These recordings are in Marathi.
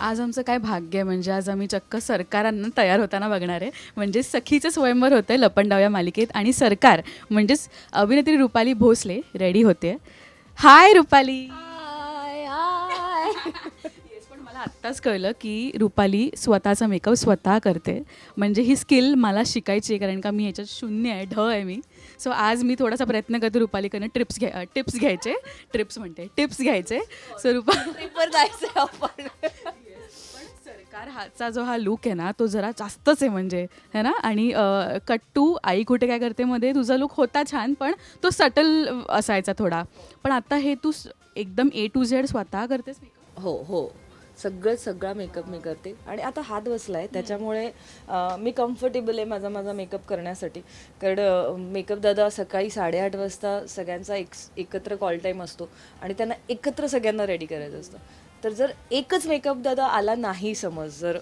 आज आमचं काय भाग्य आहे. म्हणजे आज आम्ही चक्क सरकारांना तयार होताना बघणार आहे. म्हणजे सखीचं स्वयंवर होतं आहे लपंडाव या मालिकेत आणि सरकार म्हणजेच अभिनेत्री रुपाली भोसले रेडी होते. हाय रुपाली. मला आत्ताच कळलं की रुपाली स्वतःचा मेकअप स्वतः करते. म्हणजे ही स्किल मला शिकायची आहे कारण का मी ह्याच्यात शून्य आहे ढ आहे मी. सो आज मी थोडासा प्रयत्न करते रुपालीकडनं ट्रिप्स घ्या टिप्स घ्यायचे. टिप्स म्हणते टिप्स घ्यायचे. सो रुपा जायचं आपण. कार हातचा जो हा लुक आहे ना तो जरा जास्तच आहे म्हणजे है ना? आणि अ, कट्टू आई कुठे काय करते मध्ये तुझा लुक होता छान पण तो सटल असायचा थोडा. पण आता हे तू स- एकदम ए टू झेड स्वतः करतेस makeup? हो हो. सगळं सगळा मेकअप मी करते. आणि आता हात बसला आहे त्याच्यामुळे अं, मी कम्फर्टेबल आहे माझा माझा मेकअप करण्यासाठी. कारण मेकअप दादा सकाळी साडेआठ वाजता सगळ्यांचा एक एकत्र कॉल टाईम असतो. आणि त्यांना एकत्र सगळ्यांना रेडी करायचं असतं. तर जर एकच मेकअप दादा आला नाही समज जर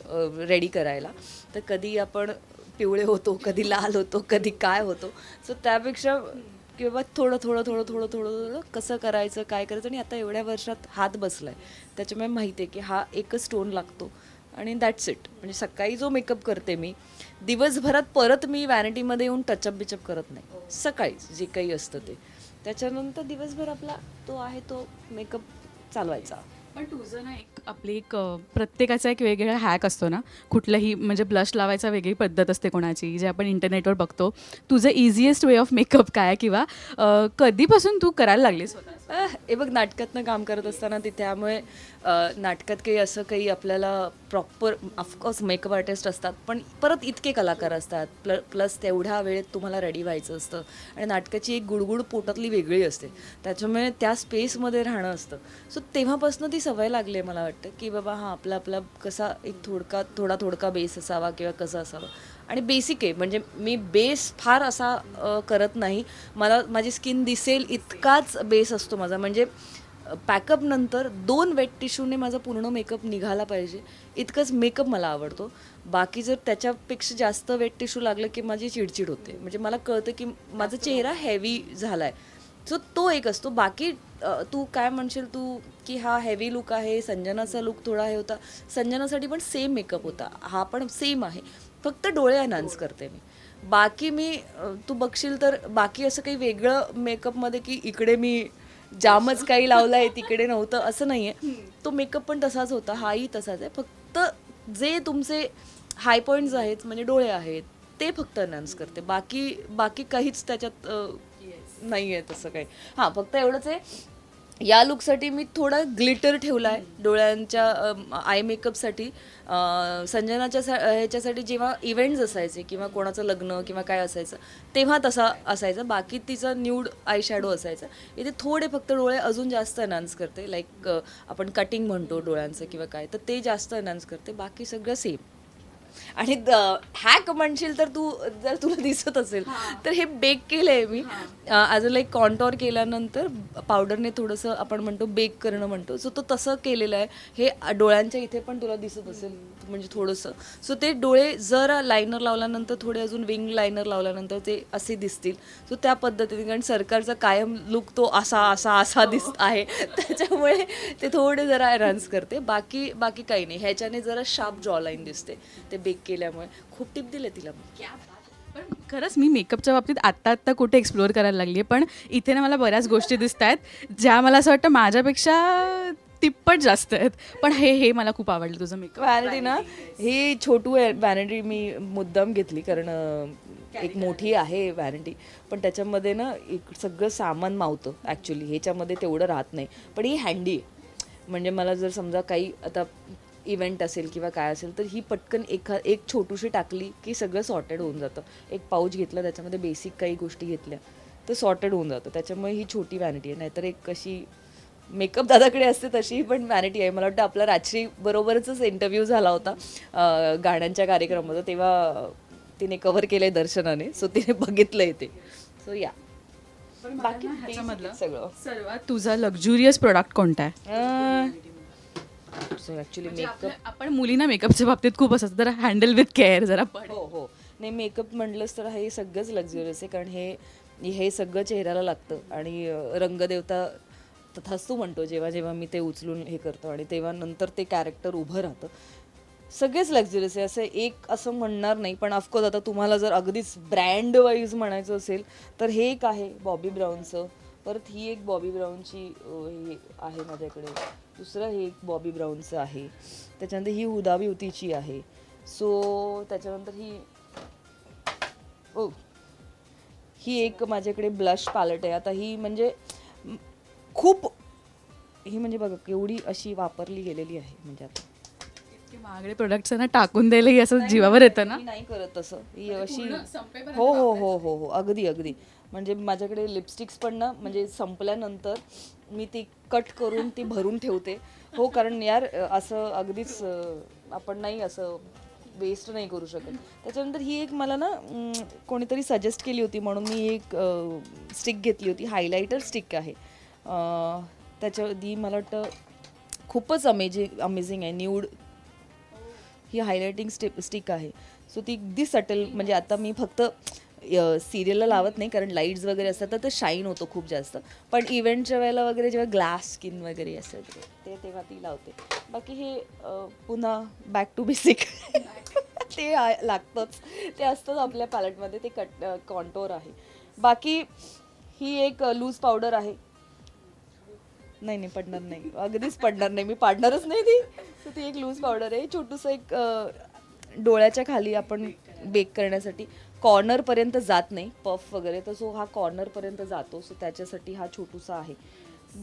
रेडी करायला तर कधी आपण पिवळे होतो कधी लाल होतो कधी काय होतो. सो त्यापेक्षा किंवा थोडं थोडं थोडं थोडं थोडं थोडं कसं करायचं काय करायचं? आणि आता एवढ्या वर्षात हात बसलाय. त्याच्यामुळे माहिती आहे की हा एकच टोन लागतो. आणि दॅट्स इट म्हणजे सकाळी जो मेकअप करते मी दिवसभरात परत मी वॅनिटीमध्ये येऊन टचअप बिचअप करत नाही. सकाळीच जे काही असतं ते. त्याच्यानंतर दिवसभर आपला तो आहे तो मेकअप चालवायचा. पण तुझं ना एक आपली एक अ, प्रत्येकाचा एक वेगळा हॅक असतो ना. कुठलंही म्हणजे ब्लश लावायचा वेगळी पद्धत असते कोणाची जे आपण इंटरनेटवर बघतो. तुझं इझिएस्ट वे ऑफ मेकअप काय किंवा अ, कधीपासून तू करायला लागलीस स्वतः हे बघ नाटकातनं काम करत असताना ते त्यामुळे नाटकात काही असं काही आपल्याला प्रॉपर ऑफकोर्स मेकअप आर्टिस्ट असतात पण परत इतके कलाकार असतात. प्ल प्लस तेवढ्या वेळेत तुम्हाला रेडी व्हायचं असतं. आणि नाटकाची एक गुडगुड पोटातली वेगळी असते. त्याच्यामुळे त्या स्पेसमध्ये राहणं असतं. सो तेव्हापासून ती सवय लागली आहे मला वाटतं की बाबा हा आपला आपला कसा एक थोडका थोडा थोडका बेस असावा किंवा कसा असावा. आणि बेसिक आहे. म्हणजे मी बेस फार असा करत नाही. मला माझी स्किन दिसेल इतकाच बेस असतो माझा. म्हणजे पॅकअप नंतर दोन वेट टिश्यूने माझा पूर्ण मेकअप निघाला पाहिजे. इतकंच मेकअप मला आवडतो. बाकी जर त्याच्यापेक्षा जास्त वेट टिश्यू लागलं की माझी चिडचिड होते. म्हणजे मला कळतं की माझा चेहरा हेवी झाला आहे सो तो एक असतो. बाकी तू काय म्हणशील तू की हा हेवी लुक आहे संजनाचा लुक थोडा हे होता. संजनासाठी पण सेम मेकअप होता. हा पण सेम आहे. फक्त डोळे अनाउन्स करते मी. बाकी मी तू बघशील तर बाकी असं काही वेगळं मेकअपमध्ये की इकडे मी जामच काही लावलं आहे तिकडे नव्हतं असं नाही आहे तो मेकअप पण तसाच होता हाही तसाच आहे. फक्त जे तुमचे हाय पॉईंट्स आहेत म्हणजे डोळे आहेत ते फक्त अनाउन्स करते. बाकी बाकी काहीच त्याच्यात नाही आहे तसं काही. हां फक्त एवढंच आहे या लुकसाठी मी थोडा ग्लिटर ठेवला आहे डोळ्यांच्या आय मेकअपसाठी संजनाच्या सा- ह्याच्यासाठी जेव्हा इव्हेंट्स असायचे किंवा कोणाचं लग्न किंवा काय असायचं तेव्हा तसा असायचा. बाकी तिचा न्यूड आय शॅडो असायचा. इथे थोडे फक्त डोळे अजून जास्त अनाउन्स करते. लाईक आपण कटिंग म्हणतो डोळ्यांचं किंवा काय तर ते जास्त अनाउन्स करते. बाकी सगळं सेम आणि हॅक म्हणशील तर तू जर तुला दिसत असेल तर हे बेक केलंय मी. अजून लाईक कॉन्टॉर केल्यानंतर पावडरने थोडंसं आपण म्हणतो बेक करणं म्हणतो. सो तो तसं केलेलं आहे. हे डोळ्यांच्या इथे पण तुला दिसत असेल म्हणजे थोडंसं. सो ते डोळे जर लायनर लावल्यानंतर थोडे अजून विंग लायनर लावल्यानंतर ते असे दिसतील. सो त्या पद्धतीने कारण सरकारचा कायम लुक तो असा असा असा दिस आहे. त्याच्यामुळे ते थोडे जरा एनहान्स करते. बाकी बाकी काही नाही. ह्याच्याने जरा शार्प जॉ लाईन दिसते. ते बेक केल्यामुळे. खूप टिप दिले तिला. पण खरंच मी मेकअपच्या बाबतीत आत्ता आत्ता कुठे एक्सप्लोअर करायला लागली आहे पण इथे ना मला बऱ्याच गोष्टी दिसत आहेत ज्या मला असं वाटतं माझ्यापेक्षा तिप्पट जास्त आहेत. पण हे हे मला खूप आवडलं तुझं मेकअप व्हॅनिटी ना ही छोटू आहे व्हॅनिटी मी मुद्दाम घेतली कारण अं, एक मोठी आहे व्हॅनिटी पण त्याच्यामध्ये ना एक सगळं सामान मावतं ॲक्च्युली ह्याच्यामध्ये तेवढं राहत नाही. पण ही हँडी आहे. म्हणजे मला जर समजा काही आता इव्हेंट असेल किंवा काय असेल तर ही पटकन एखा एक छोटूशी टाकली की सगळं सॉर्टेड होऊन जातं. एक पाऊच घेतला त्याच्यामध्ये बेसिक काही गोष्टी घेतल्या तर सॉर्टेड होऊन जातं. त्याच्यामुळे ही छोटी व्हॅनिटी आहे. नाहीतर एक कशी मेकअप दादाकडे असते तशी पण व्हॅनिटी आहे. मला वाटतं आपला राजश्री बरोबरच इंटरव्ह्यू झाला होता गाण्यांच्या कार्यक्रमाचा. तेव्हा तिने कव्हर केलंय दर्शनाने सो तिने बघितलंय ते. सो या बाकी ह्याच्यामधलं सगळं. सर्वात तुझा लक्झुरियस प्रोडक्ट कोणता आहे? ॲक्च्युली म्हणजे मेकअप आपण मुलींना मेकअपच्या बाबतीत खूप असतं तर हँडल विथ केअर जरा पण हो हो. नाही मेकअप म्हटलंच तर हे सगळंच लक्झरियस आहे कारण हे हे सगळं चेहऱ्याला लागतं. आणि रंगदेवता तथास्तू म्हणतो जेव्हा जेव्हा मी ते उचलून हे करतो आणि तेव्हा नंतर ते कॅरेक्टर उभं राहतं. सगळेच लक्झरियस आहे. असं एक असं म्हणणार नाही पण ऑफकोर्स आता तुम्हाला जर अगदीच ब्रँड वाईज म्हणायचं असेल तर हे एक आहे बॉबी ब्राऊनचं परत ही एक बॉबी ब्राऊनची हे आहे माझ्याकडे. दुसरं हे एक बॉबी ब्राऊनचं आहे. त्याच्यानंतर ही हुदा ब्युटीची आहे. सो त्याच्यानंतर ही ओ ही एक माझ्याकडे ब्लश पॅलेट आहे. आता ही म्हणजे खूप ही म्हणजे बघा केवढी अशी वापरली गेलेली आहे म्हणजे आता. महागडे प्रोडक्ट्स ना टाकून द्यायला असं जीवावर येतं ना? नाही करत तसं. ही अशी पूर्ण संपेपर्यंत हो हो हो हो हो. अगदी अगदी. म्हणजे माझ्याकडे लिपस्टिक्स पण ना म्हणजे संपल्यानंतर मी ती कट करून ती भरून ठेवते. हो कारण यार असं अगदीच आपण नाही असं वेस्ट नाही करू शकत. त्याच्यानंतर ही एक मला ना कोणीतरी सजेस्ट केली होती म्हणून मी एक स्टिक घेतली होती. हायलायटर स्टिक आहे. त्याच्या दी मला वाटतं खूपच अमेजिंग अमेझिंग आहे. न्यूड ही हायलायटिंग स्टिक स्टिक आहे. सो ती अगदी सटल म्हणजे आता मी फक्त सिरियलला लावत नाही कारण लाईट्स वगैरे असतात तर ते शाईन होतो खूप जास्त. पण इव्हेंटच्या वेळेला वगैरे जेव्हा ग्लास स्किन वगैरे असेल ते- तेव्हा ती लावते. बाकी हे पुन्हा बॅक टू बेसिक ते लागतंच. ते असतंच आपल्या पॅलेटमध्ये ते कट कॉन्टोर आहे. बाकी ही एक लूज पावडर आहे. नाही नाही पडणार नाही. अगदीच पडणार नाही. मी पाडणारच नाही ती. तर ती एक लूज पावडर आहे. छोटूसं एक डोळ्याच्या खाली आपण बेक करण्यासाठी. कॉर्नरपर्यंत जात नाही पफ वगैरे. तर जो हा कॉर्नरपर्यंत जातो सो त्याच्यासाठी हा छोटूसा आहे.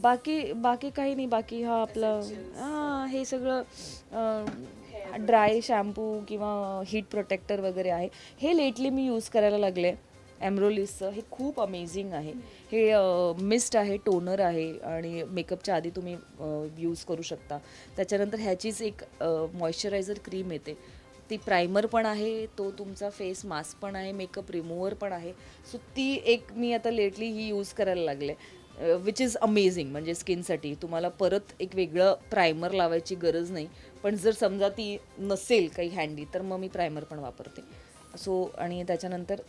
बाकी बाकी काही नाही. बाकी हा आपलं हां हे सगळं ड्राय शॅम्पू किंवा हीट प्रोटेक्टर वगैरे आहे. हे लेटली मी यूज करायला लागले एम्ब्रोलिसचं हे खूप अमेझिंग आहे. हे मिस्ट आहे टोनर आहे आणि मेकअपच्या आधी तुम्ही यूज करू शकता. त्याच्यानंतर ह्याचीच एक मॉइश्चरायझर क्रीम येते. ती प्रायमर पण आहे तो तुमचा फेस मास्क पण आहे मेकअप रिमूव्हर पण आहे. सो ती एक मी आता लेटली ही यूज करायला लागले. विच इज अमेझिंग म्हणजे स्किनसाठी तुम्हाला परत एक वेगळं प्रायमर लावायची गरज नाही. पण जर समजा ती नसेल काही हँडी तर मग मी प्रायमर पण वापरते. सो आणि त्याच्यानंतर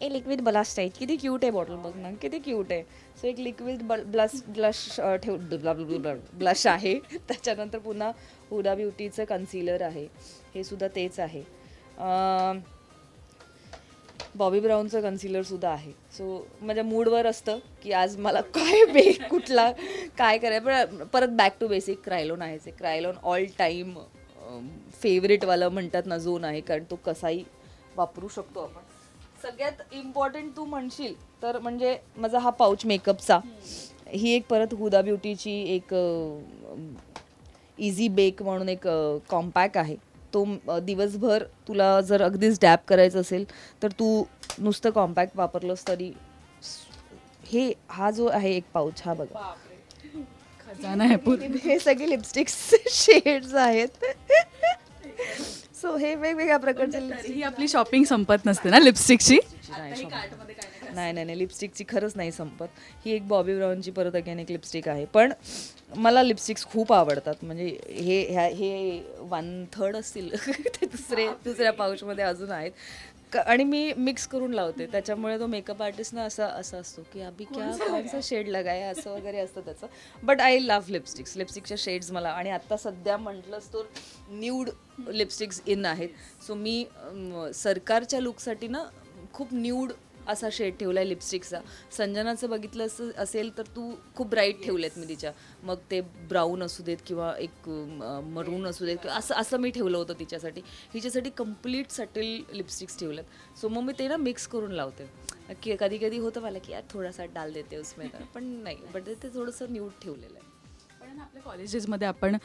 ए लिक्विड ब्लश आहे. किती क्यूट आहे बॉटल बघ ना. किती क्यूट आहे. सो एक लिक्विड ब्लश ब्लश ठेव ब्लश आहे. त्याच्यानंतर पुन्हा हुडा ब्युटीचं कन्सिलर आहे. हे सुद्धा तेच आहे. बॉबी ब्राऊनचं कन्सिलरसुद्धा आहे. सो माझ्या मूडवर असतं की आज मला काय बे कुठला काय कराय पण परत बॅक टू बेसिक क्रायलॉन आहे. ते ऑल टाईम फेवरेटवालं म्हणतात ना झोन आहे. कारण तो कसाही वापरू शकतो आपण. सगळ्यात इम्पॉर्टंट तू म्हणशील तर म्हणजे माझा हा पाऊच मेकअपचा ही एक परत हुदा ब्युटीची एक इझी बेक म्हणून एक कॉम्पॅक आहे. तो दिवसभर तुला जर अगदीच डॅप करायचं असेल तर तू नुसतं कॉम्पॅक्ट वापरलंस तरी हे हा जो आहे एक पाऊच हा बघा. खजाना आहे हे सगळे लिपस्टिक्स शेड्स आहेत. सो हे वेगवेगळ्या प्रकारचे lipsticks ही आपली शॉपिंग संपत नसते ना लिपस्टिकची नाही नाही नाही लिपस्टिकची खरंच नाही संपत. ही एक बॉबी ब्राऊनची परत अगेन एक लिपस्टिक आहे. पण मला लिपस्टिक्स खूप आवडतात. म्हणजे हे ह्या हे वन थर्ड असतील. ते दुसरे दुसऱ्या पाऊचमध्ये अजून आहेत. क- आणि मी मिक्स करून लावते. त्याच्यामुळे तो मेकअप आर्टिस्ट ना असा असा असतो की अभि क्या कोणचा शेड लगाया असं वगैरे असतं त्याचं. बट आय लव्ह लिपस्टिक्स लिपस्टिकच्या शेड्स मला आणि आत्ता सध्या म्हटलंच तर न्यूड लिपस्टिक्स इन आहेत. सो मी अम, सरकारच्या लुकसाठी ना खूप न्यूड असा शेड ठेवला आहे लिपस्टिकचा संजनाचं बघितलं असं असेल तर तू खूप ब्राईट ठेवलेत मी तिच्या. मग ते ब्राऊन असू देत किंवा एक मरून असू देत किंवा असं असं मी ठेवलं होतं तिच्यासाठी. हिच्यासाठी कंप्लीट सटेल लिपस्टिक्स ठेवल्यात सो मग मी ते ना मिक्स करून लावते. की कधी कधी होतं मला की यार थोडासा डाल देते उसमें तर. पण नाही बट ते थोडंसं न्यूट ठेवलेलं आहे. आपल्या कॉलेजेसमध्ये आपण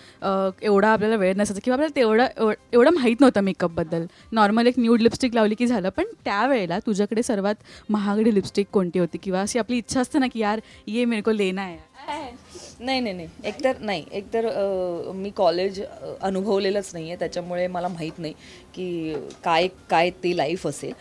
एवढा आपल्याला वेळ नसायचा किंवा आपल्याला तेवढं एव- एवढं माहीत नव्हतं मेकअपबद्दल नॉर्मल एक न्यूड लिपस्टिक लावली की झालं पण त्यावेळेला तुझ्याकडे सर्वात महागडी लिपस्टिक कोणती होती? किंवा अशी आपली इच्छा असते ना की यार ये मेरे को लेना आहे नाही नाही नाही. एकतर नाही. एकतर मी कॉलेज अनुभवलेलंच नाही आहे त्याच्यामुळे मला माहीत नाही की काय काय ती लाईफ असेल.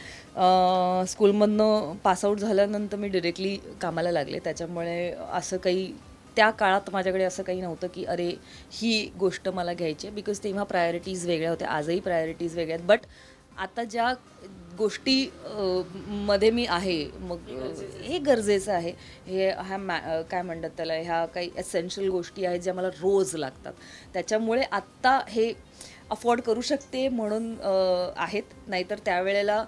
स्कूलमधनं पासआउट झाल्यानंतर मी डिरेक्टली कामाला लागले. त्याच्यामुळे असं काही त्या काळात माझ्याकडे असं काही नव्हतं की अरे ही गोष्ट मला घ्यायची आहे. बिकॉज तेव्हा प्रायोरिटीज वेगळ्या होत्या. आजही प्रायोरिटीज वेगळ्या आहेत. बट आता ज्या गोष्टी मध्ये मी आहे मग हे गरजेचं आहे. हे ह्या मॅ काय म्हणतात त्याला ह्या काही एसेन्शियल गोष्टी आहेत ज्या मला रोज लागतात. त्याच्यामुळे आत्ता हे अफोर्ड करू शकते म्हणून आहेत. नाहीतर त्यावेळेला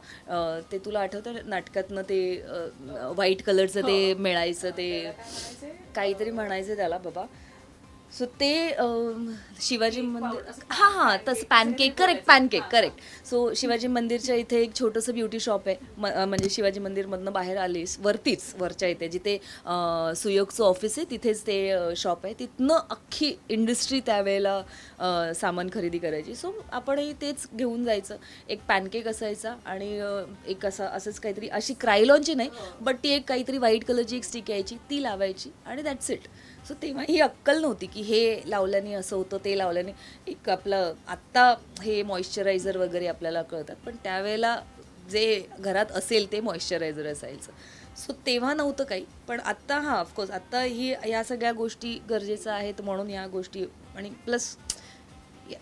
ते तुला आठवतं नाटकातनं ते व्हाईट कलरचं ते मिळायचं ते? काहीतरी म्हणायचं त्याला बाबा. सो ते शिवाजी मंदिर हां हां तसं pancake correct pancake correct so Shivaji मंदिरच्या इथे एक छोटंसं ब्युटी शॉप आहे. म म्हणजे शिवाजी मंदिरमधनं बाहेर आलीस वरतीच वरच्या इथे जिथे सुयोगचं ऑफिस आहे तिथेच ते शॉप आहे. तिथनं अख्खी इंडस्ट्री त्यावेळेला सामान खरेदी करायची. सो आपणही तेच घेऊन जायचं. एक पॅनकेक असायचा आणि एक असं असंच काहीतरी अशी क्रायलॉनची नाही बट ती एक काहीतरी व्हाईट कलरची एक स्टिक यायची ती लावायची आणि दॅट्स इट सो तेव्हा ही अक्कल नव्हती की हे लावल्याने असं होतं ते लावल्याने. एक आपलं आत्ता हे मॉइश्चरायझर वगैरे आपल्याला कळतात. पण त्यावेळेला जे घरात असेल ते मॉइश्चरायझर असायचं. सो तेव्हा नव्हतं काही. पण आत्ता हां ऑफकोर्स आत्ता ही या सगळ्या गोष्टी गरजेच्या आहेत म्हणून या गोष्टी आणि प्लस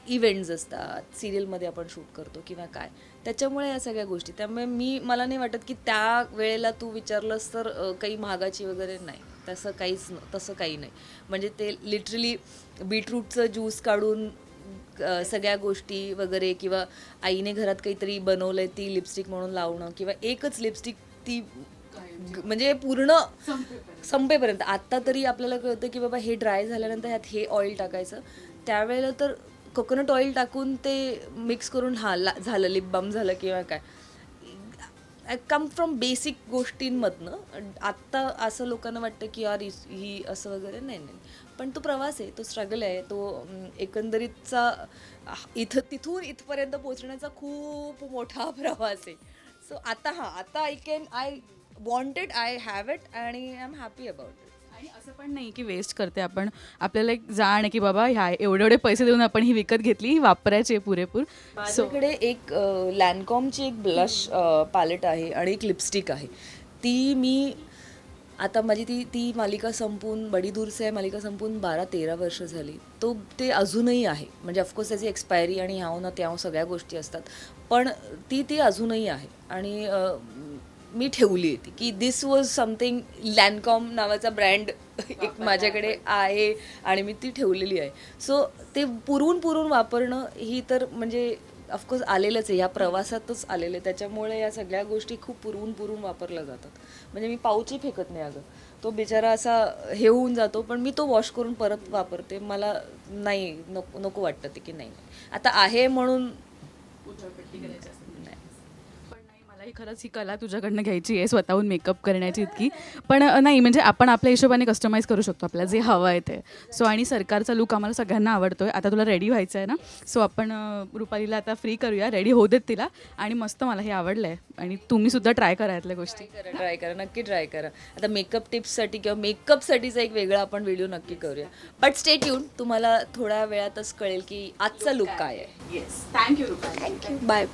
इव्हेंट्स असतात. सिरियलमध्ये आपण शूट करतो किंवा काय. त्याच्यामुळे या सगळ्या गोष्टी. त्यामुळे मी मला नाही वाटत की त्या वेळेला तू विचारलंस तर काही महागाची वगैरे नाही. तसं काहीच न तसं काही नाही. म्हणजे ते लिटरली बीटरूटचं ज्यूस काढून सगळ्या गोष्टी वगैरे किंवा आईने घरात काहीतरी बनवलंय ती लिपस्टिक म्हणून लावणं किंवा एकच लिपस्टिक ती म्हणजे पूर्ण संपेपर्यंत. आत्ता तरी आपल्याला कळतं की बाबा हे ड्राय झाल्यानंतर ह्यात हे ऑइल टाकायचं. त्यावेळेला तर कोकोनट ऑइल टाकून ते मिक्स करून हा ला झालं लिप बाम झालं किंवा काय. कम फ्रॉम बेसिक गोष्टींमधनं. आत्ता असं लोकांना वाटतं की यार ही असं वगैरे नाही नाही. पण तो प्रवास आहे तो स्ट्रगल आहे तो एकंदरीतचा इथं तिथून इथपर्यंत पोहोचण्याचा खूप मोठा प्रवास आहे. सो आता हां आता I can I wanted I have it आणि I am happy about it आणि असं पण नाही की वेस्ट करते आपण. आपल्याला एक जाण आहे की बाबा ह्या एवढे एवढे पैसे देऊन आपण ही विकत घेतली ही वापरायची आहे पुरेपूर. सो माझ्याकडे एक लॅनकॉमची एक ब्लश पॅलेट आहे आणि एक लिपस्टिक आहे. ती मी आता माझी ती ती मालिका संपून बडी दूरसे मालिका संपून बारा तेरा वर्ष झाली. तो ते अजूनही आहे. म्हणजे ऑफकोर्स त्याची एक्सपायरी आणि ह्याव ना त्याव सगळ्या गोष्टी असतात. पण ती ती अजूनही आहे. आणि मी ठेवली आहे ती की दिस वॉज समथिंग लॅनकॉम नावाचा ब्रँड एक माझ्याकडे आहे आणि मी ती ठेवलेली आहे. सो ते पुरून पुरून वापरणं ही तर म्हणजे ऑफकोर्स आलेलंच आहे. ह्या प्रवासातच आलेलं आहे. त्याच्यामुळे या सगळ्या गोष्टी खूप पुरवून पुरवून वापरल्या जातात. म्हणजे मी पाऊचही फेकत नाही अगं. तो बिचारा असा हे होऊन जातो पण मी तो वॉश करून परत वापरते. मला नाही नको नको वाटतं ते की नाही. आता आहे म्हणून मलाही खरंच ही कला तुझ्याकडनं घ्यायची आहे स्वतःहून मेकअप करण्याची इतकी. पण नाही म्हणजे आपण आपल्या हिशोबाने कस्टमाइज करू शकतो आपल्याला जे हवं आहे ते. सो आणि सरकारचा लुक आम्हाला सगळ्यांना आवडतो आहे आता तुला रेडी व्हायचं आहे ना? सो आपण रुपालीला आता फ्री करूया. रेडी होऊ देत तिला. आणि मस्त मला हे आवडलं आहे आणि तुम्ही सुद्धा ट्राय करा यातल्या गोष्टी. करा ट्राय करा. नक्की ट्राय करा. आता मेकअप टिप्ससाठी किंवा मेकअपसाठीचा एक वेगळा आपण व्हिडिओ नक्की करूया. बट स्टे ट्यून तुम्हाला थोड्या वेळातच कळेल की आजचा लुक काय आहे. Yes thank you Rupali. बाय